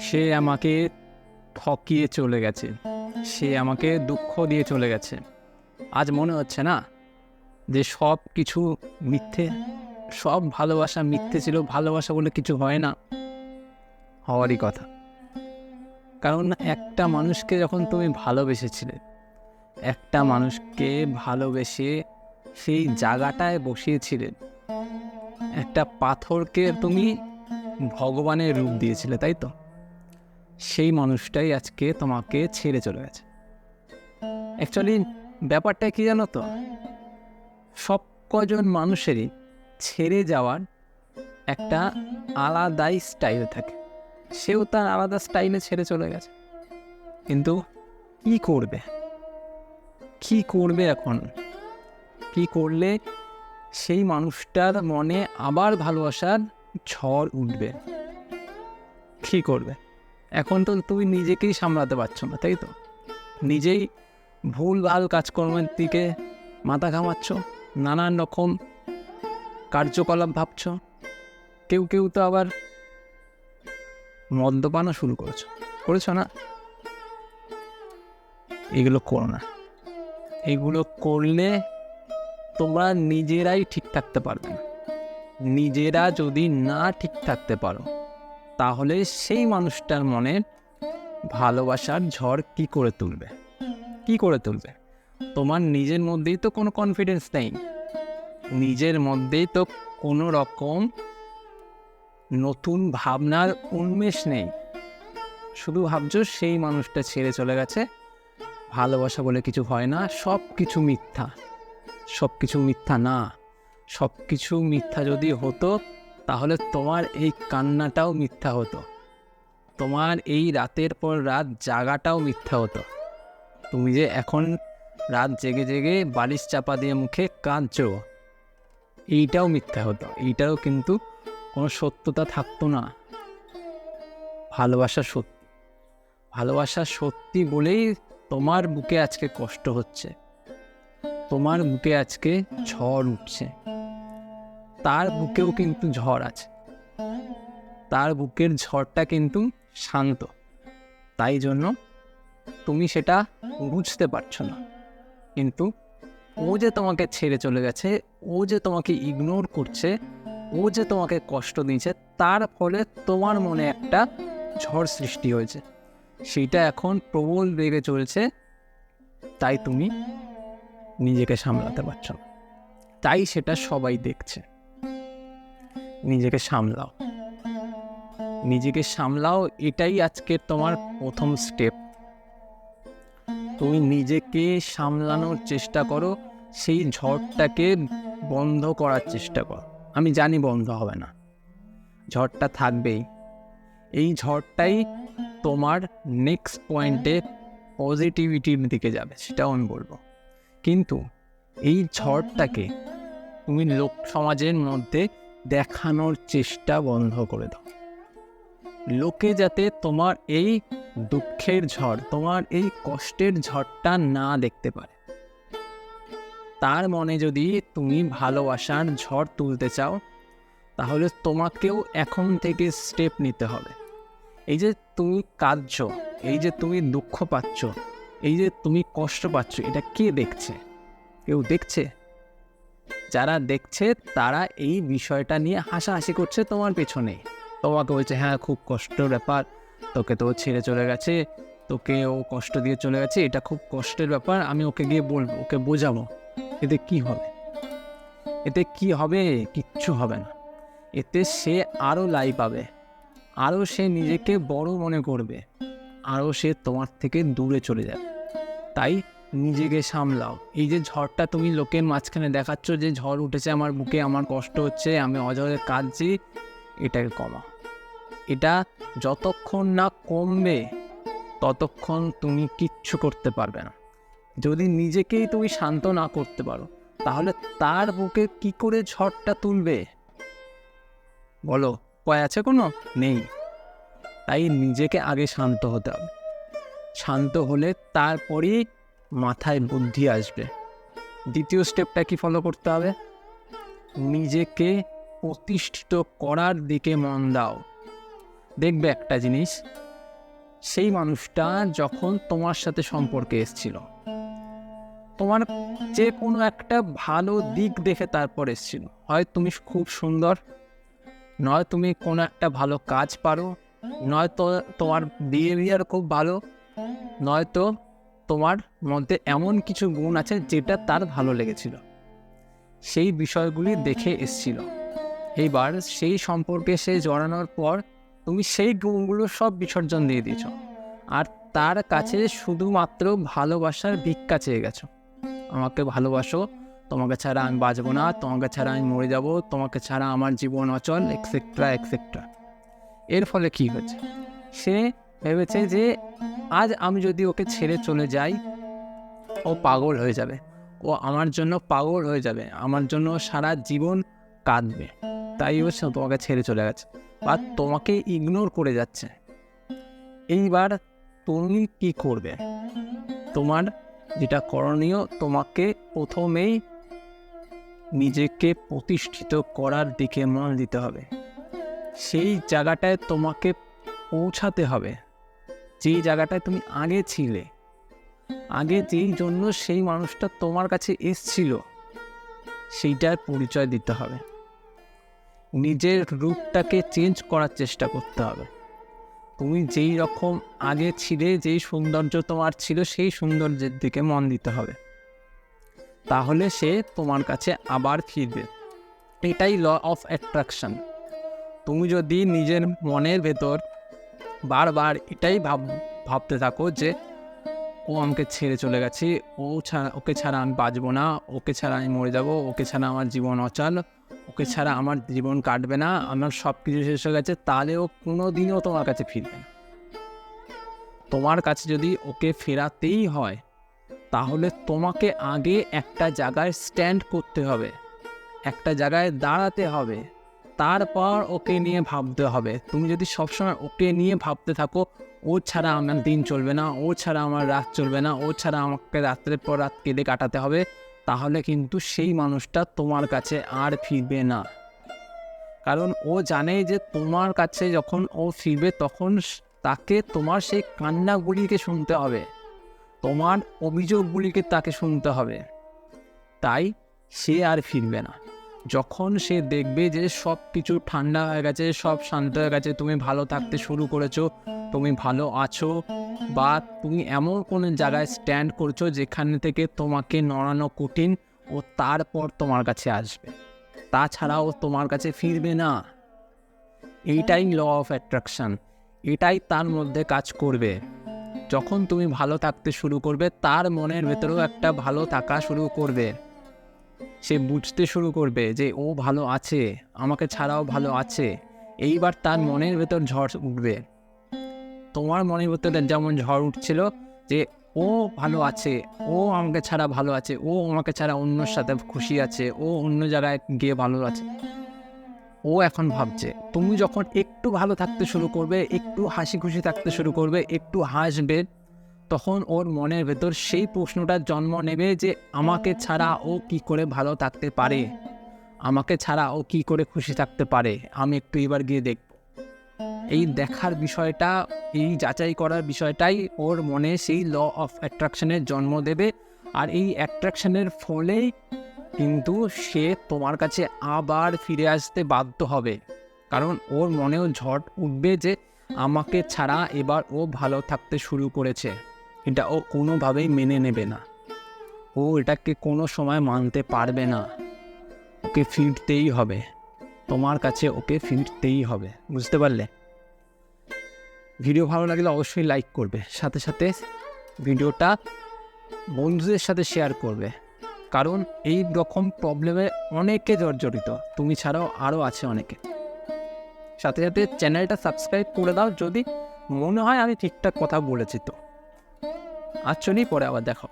সে আমাকে ঠকিয়ে চলে গেছে। সে আমাকে দুঃখ দিয়ে চলে গেছে। আজ মনে হচ্ছে না যে সব কিছু মিথ্যে? সব ভালোবাসা মিথ্যে ছিল, ভালোবাসা বলে কিছু হয় না। হওয়ারই কথা। কারণ একটা মানুষকে যখন তুমি ভালোবেসেছিলে, একটা মানুষকে ভালোবেসে সেই জায়গাটায় বসিয়েছিলে, একটা পাথরকে তুমি ভগবানের রূপ দিয়েছিলে, তাই তো? সেই মানুষটাই আজকে তোমাকে ছেড়ে চলে গেছে। অ্যাকচুয়ালি ব্যাপারটা কি জানো তো? সব কজন মানুষেরই ছেড়ে যাওয়ার একটা আলাদাই স্টাইল থাকে। সেও তার আলাদা স্টাইলে ছেড়ে চলে গেছে। কিন্তু কি করবে? কি করবে এখন? কি করলে সেই মানুষটার মনে আবার ভালোবাসার ঝড় উঠবে? কি করবে? এখন তো তুমি নিজেকেই সামলাতে পারছ না, তাই তো? নিজেই ভুল ভালো কাজকর্মের দিকে মাথা ঘামাচ্ছ, নানান রকম কার্যকলাপ ভাবছ, কেউ কেউ তো আবার মদ্যপানও শুরু করেছ, করেছ না? এগুলো করো না। এগুলো করলে তোমরা নিজেরাই ঠিক থাকতে পারবে না। নিজেরা যদি না ঠিক থাকতে পারো তাহলে সেই মানুষটার মনে ভালোবাসার ঝড় কি করে তুলবে? কি করে তুলবে? তোমার নিজের মধ্যেই তো কোনো কনফিডেন্স নেই। নিজের মধ্যেই তো কোনো রকম নতুন ভাবনার উন্মেষ নেই। শুধু ভাবছ সেই মানুষটা ছেড়ে চলে গেছে। ভালোবাসা বলে কিছু হয় না সব কিছু মিথ্যা। সব কিছু মিথ্যা না। সব কিছু মিথ্যা যদি হতো তাহলে তোমার এই কান্নাটাও মিথ্যা হতো। তোমার এই রাতের পর রাত জাগাটাও মিথ্যা হতো। তুমি যে এখন রাত জেগে জেগে বালিশ চাপা দিয়ে মুখে কাঁদছো, এইটাও মিথ্যা হতো। এইটাও কিন্তু কোনো সত্যতা থাকতো না। ভালোবাসা সত্যি। ভালোবাসা সত্যি বলেই তোমার বুকে আজকে কষ্ট হচ্ছে। তোমার বুকে আজকে ঝড় উঠছে। তার বুকেও কিন্তু ঝড় আছে। তার বুকের ঝড়টা কিন্তু শান্ত। তাই জন্য তুমি সেটা বুঝতে পারছ না। কিন্তু ও যে তোমাকে ছেড়ে চলে গেছে, ও যে তোমাকে ইগনোর করছে, ও যে তোমাকে কষ্ট দিয়েছে, তার ফলে তোমার মনে একটা ঝড় সৃষ্টি হয়েছে। সেটা এখন প্রবল বেগে চলছে, তাই তুমি নিজেকে সামলাতে পারছ না। তাই সেটা সবাই দেখছে। নিজেকে সামলাও। নিজেকে সামলাও, এটাই আজকে তোমার প্রথম স্টেপ তুমি নিজেকে সামলানোর চেষ্টা করো, সেই ঝড়টাকে বন্ধ করার চেষ্টা করো। আমি জানি বন্ধ হবে না। ঝড়টা থাকবেই। এই ঝড়টাই তোমার নেক্সট পয়েন্টে পজিটিভিটির দিকে যাবে, সেটাও আমি বলব। কিন্তু এই ঝড়টাকে তুমি লোক সমাজের মধ্যে দেখানোর চেষ্টা বন্ধ করে দাও। লোকে যাতে তোমার এই দুঃখের ঝড়, তোমার এই কষ্টের ঝড়টা না দেখতে পারে। তার মনে যদি তুমি ভালোবাসার ঝড় তুলতে চাও, তাহলে তোমাকেও এখন থেকে স্টেপ নিতে হবে। এই যে তুমি কাঁদছ, এই যে তুমি দুঃখ পাচ্ছ, এই যে তুমি কষ্ট পাচ্ছ, এটা কে দেখছে? কেউ দেখছে? যারা দেখছে, তারা এই বিষয়টা নিয়ে হাসাহাসি করছে তোমার পেছনে। তোমাকে বলছে হ্যাঁ খুব কষ্টের ব্যাপার। তোকে তো ছেড়ে চলে গেছে। তোকে ও কষ্ট দিয়ে চলে গেছে। এটা খুব কষ্টের ব্যাপার। আমি ওকে গিয়ে বলব, ওকে বোঝাবো। এতে কি হবে? এতে কি হবে? কিচ্ছু হবে না। এতে সে আরও লাই পাবে। আরও সে নিজেকে বড় মনে করবে। আরও সে তোমার থেকে দূরে চলে যাবে। তাই নিজেকে সামলাও। এই যে ঝড়টা তুমি লোকের মাঝখানে দেখাচ্ছ, যে ঝড় উঠেছে আমার বুকে, আমার কষ্ট হচ্ছে, আমি অজরে কাঁদছি, এটাকে কমা এটা যতক্ষণ না কমবে, ততক্ষণ তুমি কিচ্ছু করতে পারবে না। যদি নিজেকেই তুমি শান্ত না করতে পারো, তাহলে তার বুকে কি করে ঝড়টা তুলবে? বলো উপায় আছে কোনো? নেই। তাই নিজেকে আগে শান্ত হতে হবে। শান্ত হলে তারপরেই মাথায় বুদ্ধি আসবে। দ্বিতীয় স্টেপটা কি ফলো করতে হবে? নিজেকে প্রতিষ্ঠিত করার দিকে মন দাও। দেখবে একটা জিনিস, সেই মানুষটা যখন তোমার সাথে সম্পর্কে এসেছিল, তোমার যে কোনো একটা ভালো দিক দেখে তারপর এসেছিল। হয় তুমি খুব সুন্দর, নয় তুমি কোনো একটা ভালো কাজ পারো নয়তো তোমার বিহেভিয়ার খুব ভালো নয়তো তোমার মধ্যে এমন কিছু গুণ আছে যেটা তার ভালো লেগেছিল। সেই বিষয়গুলি দেখে এসছিল। এইবার সেই সম্পর্কে সে জড়ানোর পর তুমি সেই গুণগুলো সব বিসর্জন দিয়ে দিয়েছ। আর তার কাছে শুধুমাত্র ভালোবাসার ভিক্ষা চেয়ে গেছো। আমাকে ভালোবাসো, তোমাকে ছাড়া আমি বাঁচবো না, তোমাকে ছাড়া আমি মরে যাব, তোমাকে ছাড়া আমার জীবন অচল এক্সেট্রা এক্সেট্রা এর ফলে কি হয়েছে? সে ভেবেছে যে আজ আমি যদি ওকে ছেড়ে চলে যাই, ও পাগল হয়ে যাবে। ও আমার জন্য পাগল হয়ে যাবে। আমার জন্য সারা জীবন কাঁদবে। তাই ও তোমাকে ছেড়ে চলে গেছে বা তোমাকে ইগনোর করে যাচ্ছে। এইবার তুমি কি করবে? তোমার যেটা করণীয়, তোমাকে প্রথমেই নিজেকে প্রতিষ্ঠিত করার দিকে মন দিতে হবে। সেই জায়গাটায় তোমাকে পৌঁছাতে হবে। যেই জায়গাটায় তুমি আগে ছিলে, আগে যেই জন্য সেই মানুষটা তোমার কাছে এসছিল, সেইটার পরিচয় দিতে হবে। নিজের রূপটাকে চেঞ্জ করার চেষ্টা করতে হবে। তুমি যেই রকম আগে ছিলে, যেই সৌন্দর্য তোমার ছিল, সেই সৌন্দর্যের দিকে মন দিতে হবে। তাহলে সে তোমার কাছে আবার ফিরবে। এটাই ল অফ অ্যাট্রাকশন তুমি যদি নিজের মনের ভেতর বারবার এটাই ভাব ভাবতে থাকো যে ও আমাকে ছেড়ে চলে গেছে ও ছাড়া ওকে ছাড়া আমি বাঁচবো না ওকে ছাড়া আমি মরে যাব ওকে ছাড়া আমার জীবন অচল ওকে ছাড়া আমার জীবন কাটবে না আমার সব কিছু শেষ হয়ে গেছে তাহলে ও কোনো দিনও তোমার কাছে ফিরবে না। তোমার কাছে যদি ওকে ফেরাতেই হয় তাহলে তোমাকে আগে একটা জায়গায় স্ট্যান্ড করতে হবে একটা জায়গায় দাঁড়াতে হবে। তারপর ওকে নিয়ে ভাবতে হবে। তুমি যদি সবসময় ওকে নিয়ে ভাবতে থাকো, ও ছাড়া আমার দিন চলবে না, ও ছাড়া আমার রাত চলবে না, ও ছাড়া আমাকে রাত্রের পর রাত কেঁদে কাটাতে হবে, তাহলে কিন্তু সেই মানুষটা তোমার কাছে আর ফিরবে না। কারণ ও জানে যে তোমার কাছে যখন ও ফিরবে, তখন তাকে তোমার সেই কান্নাগুলিকে শুনতে হবে। তোমার অভিযোগগুলিকে তাকে শুনতে হবে। তাই সে আর ফিরবে না। যখন সে দেখবে যে সব কিছু ঠান্ডা হয়ে গেছে, সব শান্ত হয়ে গেছে, তুমি ভালো থাকতে শুরু করেছ, তুমি ভালো আছো, বা তুমি এমন কোনো জায়গায় স্ট্যান্ড করছ যেখানে থেকে তোমাকে নড়ানো কঠিন ও তারপর তোমার কাছে আসবে। তাছাড়াও তোমার কাছে ফিরবে না। এইটাই ল অফ অ্যাট্রাকশন এটাই তার মধ্যে কাজ করবে। যখন তুমি ভালো থাকতে শুরু করবে, তার মনের ভেতরেও একটা ভালো থাকা শুরু করবে। সে বুঝতে শুরু করবে যে ও ভালো আছে, আমাকে ছাড়াও ভালো আছে। এইবার তার মনের ভেতর ঝড় উঠবে। তোমার মনের ভেতরে যেমন ঝড় উঠছিল যে ও ভালো আছে, ও আমাকে ছাড়া ভালো আছে, ও আমাকে ছাড়া অন্যর সাথে খুশি আছে, ও অন্য জায়গায় গিয়ে ভালো আছে। ও এখন ভাবছে, তুমি যখন একটু ভালো থাকতে শুরু করবে, একটু হাসি খুশি থাকতে শুরু করবে, একটু হাসবে তখন ওর মনের ভেতর সেই প্রশ্নটা জন্ম নেবে যে আমাকে ছাড়া ও কি করে ভালো থাকতে পারে? আমাকে ছাড়া ও কি করে খুশি থাকতে পারে? আমি একটু এবার গিয়ে দেখব। এই দেখার বিষয়টা, এই যাচাই করার বিষয়টাই ওর মনে সেই ল অফ অ্যাট্রাকশনের জন্ম দেবে। আর এই অ্যাট্রাকশনের ফলেই কিন্তু সে তোমার কাছে আবার ফিরে আসতে বাধ্য হবে। কারণ ওর মনেও ঝট উঠবে যে আমাকে ছাড়া এবার ও ভালো থাকতে শুরু করেছে। এটা ও কোনোভাবেই মেনে নেবে না। ও এটাকে কোনো সময় মানতে পারবে না। ওকে ফিরতেই হবে। তোমার কাছে ওকে ফিরতেই হবে। বুঝতে পারলে? ভিডিও ভালো লাগলে অবশ্যই লাইক করবে। সাথে সাথে ভিডিওটা বন্ধুদের সাথে শেয়ার করবে। কারণ এই রকম প্রবলেমে অনেকে জর্জরিত। তুমি ছাড়াও আরও আছে অনেকে। সাথে সাথে চ্যানেলটা সাবস্ক্রাইব করে দাও যদি মনে হয় আমি ঠিকঠাক কথা বলেছি তো। আচ্ছা পরে আবার দেখো।